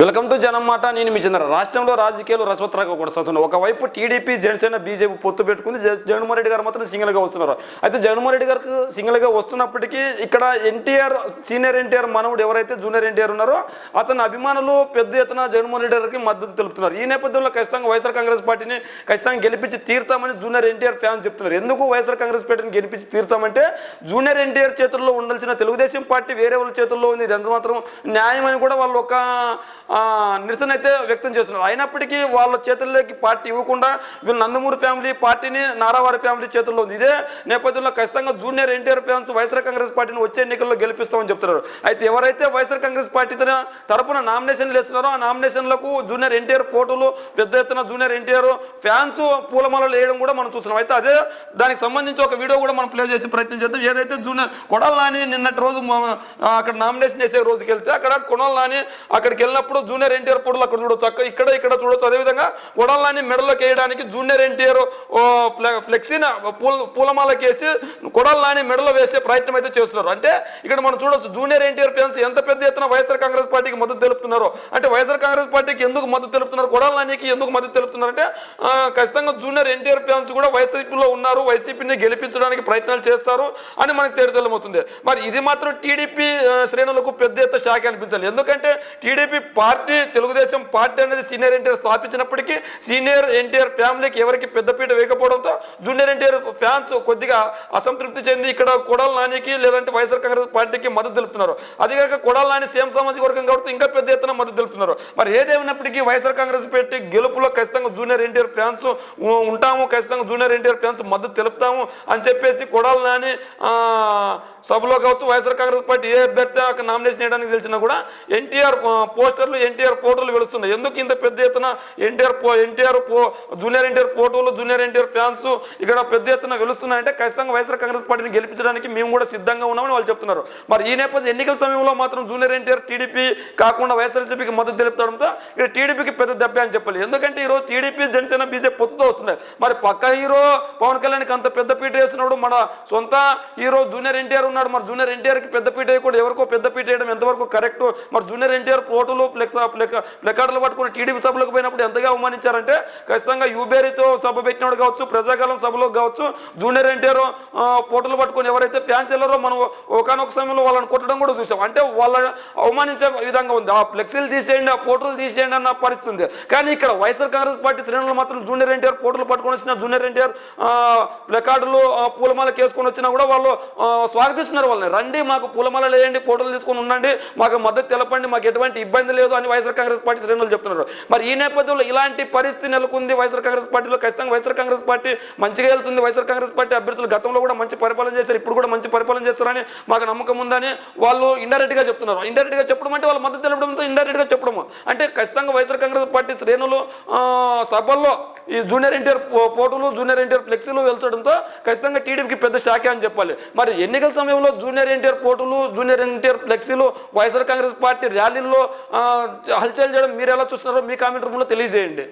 Welcome to జనం మాట. నేను మీ చంద్ర. రాష్ట్రంలో రాజకీయాలు రసవత్తరంగా కొనసాగుతున్నాయి. ఒకవైపు టీడీపీ జనసేన బీజేపీ పొత్తు పెట్టుకుంది. జగన్మోహన్ రెడ్డి గారు మాత్రం సింగిల్గా వస్తున్నారు. అయితే జగన్మోహన్ రెడ్డి గారికి సింగిల్గా వస్తున్నప్పటికీ ఇక్కడ ఎన్టీఆర్ సీనియర్ ఎన్టీఆర్ మనవుడు ఎవరైతే జూనియర్ ఎన్టీఆర్ ఉన్నారో అతని అభిమానులు పెద్ద ఎత్తున జగన్మోహన్ రెడ్డి గారికి మద్దతు తెలుపుతున్నారు. ఈ నేపథ్యంలో ఖచ్చితంగా వైఎస్ఆర్ కాంగ్రెస్ పార్టీని ఖచ్చితంగా గెలిపించి తీరుతామని జూనియర్ ఎన్టీఆర్ ఫ్యాన్స్ చెప్తున్నారు. ఎందుకు వైఎస్ఆర్ కాంగ్రెస్ పార్టీని గెలిపించి తీరుతామంటే జూనియర్ ఎన్టీఆర్ చేతుల్లో ఉండాల్సిన తెలుగుదేశం పార్టీ వేరే వాళ్ళ చేతుల్లో ఉంది. ఇది ఎంత మాత్రం న్యాయం అని కూడా వాళ్ళు ఒక నిరసన అయితే వ్యక్తం చేస్తున్నారు. అయినప్పటికీ వాళ్ళ చేతుల్లోకి పార్టీ ఇవ్వకుండా వీళ్ళు నందమూరి ఫ్యామిలీ పార్టీని నారావారి ఫ్యామిలీ చేతుల్లో ఉంది. ఇదే నేపథ్యంలో ఖచ్చితంగా జూనియర్ ఎన్టీఆర్ ఫ్యాన్స్ వైఎస్ఆర్ కాంగ్రెస్ పార్టీని వచ్చే ఎన్నికల్లో గెలిపిస్తామని చెప్తున్నారు. అయితే ఎవరైతే వైఎస్ఆర్ కాంగ్రెస్ పార్టీ తరపున నామినేషన్లు వేస్తున్నారో ఆ నామినేషన్లకు జూనియర్ ఎన్టీఆర్ ఫోటోలు పెద్ద ఎత్తున జూనియర్ ఎన్టీఆర్ ఫ్యాన్స్ పూలమాలలు వేయడం కూడా మనం చూస్తున్నాం. అయితే అదే దానికి సంబంధించి ఒక వీడియో కూడా మనం ప్లే చేసే ప్రయత్నం చేద్దాం. ఏదైతే జూనియర్ కొడాలి నాని నిన్నటి రోజు అక్కడ నామినేషన్ చేసే రోజుకి వెళ్తే అక్కడ కొడాలి నాని అక్కడికి వెళ్ళినప్పుడు జూనియర్ ఎన్టీఆర్ ఫోటోలు అక్కడ చూడొచ్చు. అక్కడ ఇక్కడ ఇక్కడ చూడొచ్చు. అదేవిధంగా కొడాలని మెడలోకి వేయడానికి జూనియర్ ఎన్టీఆర్ ఫ్లెక్సీని పూల పూలమాలకి వేసి కొడాలని మెడలో వేసే ప్రయత్నం అయితే చేస్తున్నారు. అంటే ఇక్కడ మనం చూడొచ్చు జూనియర్ ఎన్టీఆర్ ఫ్యాన్స్ ఎంత పెద్ద ఎత్తున వైఎస్ఆర్ కాంగ్రెస్ పార్టీకి మద్దతు తెలుపుతున్నారో. అంటే వైఎస్ఆర్ కాంగ్రెస్ పార్టీకి ఎందుకు మద్దతు తెలుపుతున్నారు? కొడాల నానికి ఎందుకు మద్దతు తెలుపుతున్నారంటే ఖచ్చితంగా జూనియర్ ఎన్టీఆర్ ఫ్యాన్స్ కూడా వైసీపీలో ఉన్నారు. వైసీపీని గెలిపించడానికి ప్రయత్నాలు చేస్తారు అని మనకు తెలియమవుతుంది మరి ఇది మాత్రం టీడీపీ శ్రేణులకు పెద్ద ఎత్తున షాక్ అనిపించాలి. ఎందుకంటే టీడీపీ పార్టీ తెలుగుదేశం పార్టీ అనేది సీనియర్ ఎన్టీఆర్ స్థాపించినప్పటికీ సీనియర్ ఎన్టీఆర్ ఫ్యామిలీకి ఎవరికి పెద్దపీట వేయకపోవడంతో జూనియర్ ఎన్టీఆర్ ఫ్యాన్స్ కొద్దిగా అసంతృప్తి చెంది ఇక్కడ కొడాల నానికి లేదంటే వైఎస్ఆర్ కాంగ్రెస్ పార్టీకి మద్దతు తెలుపుతున్నారు. అదే కాక కొడాల నాని సేమ్ సామాజిక వర్గం కాబట్టి ఇంకా పెద్ద ఎత్తున మద్దతు తెలుపుతున్నారు. మరి ఏదేమైనప్పటికీ వైఎస్ఆర్ కాంగ్రెస్ పార్టీ గెలుపులో ఖచ్చితంగా జూనియర్ ఎన్టీఆర్ ఫ్యాన్స్ ఉంటాము ఖచ్చితంగా జూనియర్ ఎన్టీఆర్ ఫ్యాన్స్ మద్దతు తెలుపుతాము అని చెప్పేసి కొడాల నాని సభలో కావచ్చు వైఎస్ఆర్ కాంగ్రెస్ పార్టీ ఏ అభ్యర్థి అక్కడ నామినేషన్ చేయడానికి తెలిసినా కూడా ఎన్టీఆర్ పోస్టర్లు ఎన్టీఆర్ ఫోటోలు వెలుస్తున్నాయి. ఎందుకు ఇంత పెద్ద ఎత్తున ఎన్టీఆర్ పో ఎన్టీఆర్ పో జూనియర్ ఎన్టీఆర్ ఫోటోలు జూనియర్ ఎన్టీఆర్ ఫ్యాన్స్ ఇక్కడ పెద్ద ఎత్తున వెలుస్తున్నాయంటే ఖచ్చితంగా వైఎస్ఆర్ కాంగ్రెస్ పార్టీని గెలిపించడానికి మేము కూడా సిద్ధంగా ఉన్నామని వాళ్ళు చెప్తున్నారు. మరి ఈ నేపథ్యం ఎన్నికల సమయంలో మాత్రం జూనియర్ ఎన్టీఆర్ టీడీపీ కాకుండా ఎస్ఎల్సీపీకి మద్దతు తెలుపుతడంతో ఇక్కడ టీడీపీకి పెద్ద దెబ్బ అని చెప్పాలి ఎందుకంటే ఈరోజు టీడీపీ జనసేన బీజేపీ పొత్తుతో వస్తున్నాయి. మరి పక్క హీరో పవన్ కళ్యాణ్కి అంత పెద్ద పీట వేస్తున్నాడు మన సొంత హీరో జూనియర్ ఎన్టీఆర్ ఉన్నాడు. మరి జూనియర్ ఎన్టీఆర్కి పెద్ద పీట వేయకూడదు ఎవరికో పెద్ద పీట వేయడం ఎంతవరకు కరెక్ట్? మరి జూనియర్ ఎన్టీఆర్ ఫోటోలు ఫ్లెక్స్ ప్లెకార్డులు పట్టుకుని టీడీపీ సభలకు పోయినప్పుడు ఎంతగా అవమానించారంటే ఖచ్చితంగా యూబేరీతో సభ పెట్టినాడు కావచ్చు ప్రజాకాలం సభలో కావచ్చు జూనియర్ ఎన్టీఆర్ ఫోటోలు పట్టుకొని ఎవరైతే ఫ్యాన్స్ వెళ్ళారో మనం ఒకనొక సమయంలో వాళ్ళని కొట్టడం కూడా చూసాం. అంటే వాళ్ళని అవమానించే విధంగా ఉంది. ఆ ఫ్లెక్సీలు తీసేయండి ఆ ఫోటోలు తీసేయండి అన్న పరిస్థితి ఉంది కానీ ఇక్కడ వైఎస్ఆర్ కాంగ్రెస్ పార్టీ శ్రేణులు మాత్రం జూనియర్ ఎన్టీఆర్ ఫోటోలు పట్టుకొని వచ్చిన జూనియర్ ఎన్టీఆర్ ప్లకార్డులు పూలమాల వేసుకొని వచ్చినా కూడా వాళ్ళు స్వాగతిస్తున్నారు వాళ్ళని. రండి మాకు పూలమాల లేయండి ఫోటోలు తీసుకొని ఉండండి మాకు మద్దతు తెలపండి మాకు ఎటువంటి ఇబ్బంది లేదు అని వైఎస్ఆర్ కాంగ్రెస్ పార్టీ శ్రేణులు చెప్తున్నారు. మరి ఈ నేపథ్యంలో ఇలాంటి పరిస్థితి నెలకొంది వైఎస్ఆర్ కాంగ్రెస్ పార్టీలో. ఖచ్చితంగా వైఎస్ఆర్ కాంగ్రెస్ పార్టీ మంచిగా వెళ్తుంది. వైఎస్ఆర్ కాంగ్రెస్ పార్టీ అభ్యర్థులు గతంలో కూడా మంచి పరిపాలన చేశారు ఇప్పుడు కూడా మంచి పరిపాలన చేస్తారని మాకు నమ్మకం ఉందని వాళ్ళు ఇండైరెక్ట్గా చెప్తున్నారు. ఇండైరెక్ట్గా చెప్పడం అంటే వాళ్ళ మద్దతు తెలపడంతో ఇండైరెక్ట్గా చెప్పడము. అంటే ఖచ్చితంగా వైఎస్ఆర్ కాంగ్రెస్ పార్టీ శ్రేణులు సభల్లో ఈ జూనియర్ ఎన్టీఆర్ ఫోటోలు జూనియర్ ఎన్టీఆర్ ఫ్లెక్సీలు వెళ్చడంతో ఖచ్చితంగా టీడీపీకి పెద్ద శాఖ అని చెప్పాలి. మరి ఎన్నికల సమయంలో జూనియర్ ఎన్టీఆర్ ఫోటోలు జూనియర్ ఎన్టీఆర్ ఫ్లెక్సీలు వైఎస్ఆర్ కాంగ్రెస్ పార్టీ ర్యాలీల్లో హల్చల్ చేయడం మీరు ఎలా చూస్తున్నారో మీ కామెంట్ రూమ్లో తెలియజేయండి.